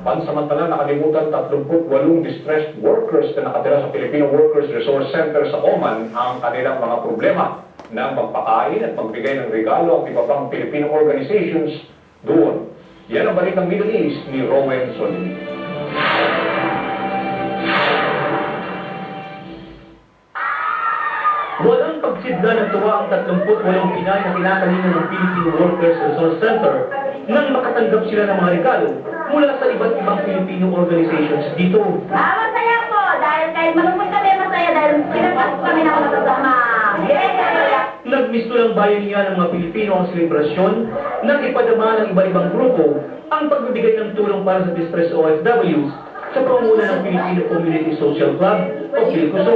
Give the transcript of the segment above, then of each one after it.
Pansamantala, nakalimutan 38 distressed workers na nakatira sa Filipino Workers Resource Center sa Oman ang kanilang mga problema na magpakain at magbigay ng regalo at iba pang Filipino organizations doon. Yan ang balitang Middle East ni Rowan Solini. Walang pagsidla ng tuwa ang 38 Pinay na kinakanina ng Filipino Workers Resource Center nang makatanggap sila ng mga regalo mula sa iba't ibang Filipino organizations dito. Ah, masaya po. Dahil kahit malungkot kami, masaya dahil pinapasok kami ng matasama. Yeah! Nagmisto ng bayan niya ng mga Pilipino ang selebrasyon nang ipadama ng iba-ibang grupo ang pagbibigay ng tulong para sa distress OFWs sa pangunguna ng Filipino Community Social Club o Philcoso.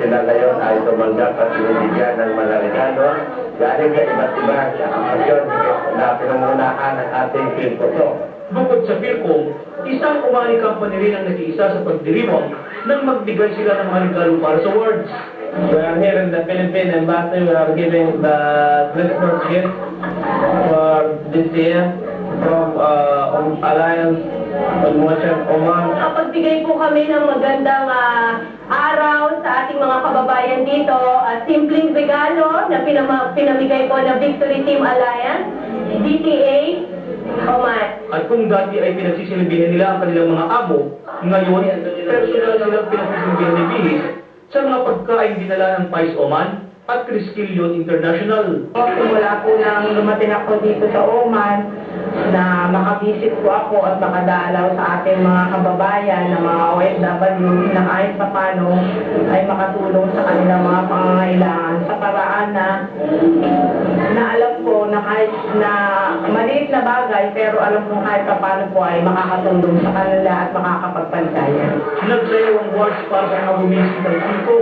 Sila ngayon ay tumanggap at binibigyan ng mga regalo galing sa iba't ibang asosasyon na pinangunahan ng ating Pilcoso. Bukod sa Philcom, isang umani company rin ang nag-iisa sa pagdiriwang nang magbigay sila ng mga regalo para sa awards. We are here in the Philippine Embassy. We are giving the Christmas gift for this year from uh, um, Alliance Promotion Oman. Nakapagbigay po kami ng magandang ah, araw sa ating mga kababayan dito. at simpleng regalo na pinama, pinamigay ko ng Victory Team Alliance, DTA, Oman. At kung dati ay pinagsisilbihan nila ang kanilang mga amo, ngayon, personal silang pinagsisilbihan ni Bihis sa mga pagkain dinala ng Pais Oman at Triskelion International. Simula po nang lumating ako dito sa Oman, na makabisit po ako at makadalaw sa ating mga kababayan na mga OFW na kahit pa paano ay makatulong sa kanilang mga pangangailangan sa paraan na na alam ko na kahit na maliit na bagay pero alam ko kahit pa paano po ay makakatulong sa kanila at makakapagpantayan. Nagsayaw ang awards para sa mga bumisita ng Philcom.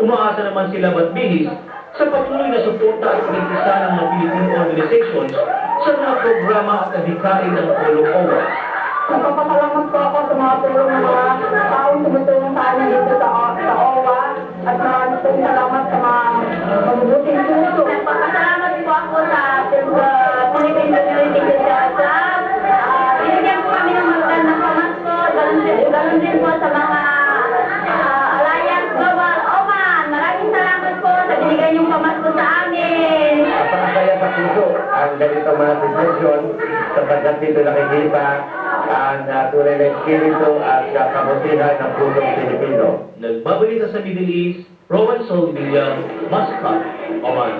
Umaasa naman sila ba't Bihis sa patuloy na suporta at pagkikisa ng mga Filipino organizations sa mga programa at adhikain ng Polo OWA. Nagpapasalamat po ako sa mga tulong ng mga taong tumutulong sa amin dito sa, sa OWA at maraming salamat sa mga mabubuting puso. Nagpapasalamat po ako sa uh, Puso ang ganitong mga sitwasyon sapagkat dito nakikita ang uh, tunay na espiritu at kabutihan ng pusong Pilipino. Nagbabalita sa Middle East, Rowan Sol William, Muscat, Oman.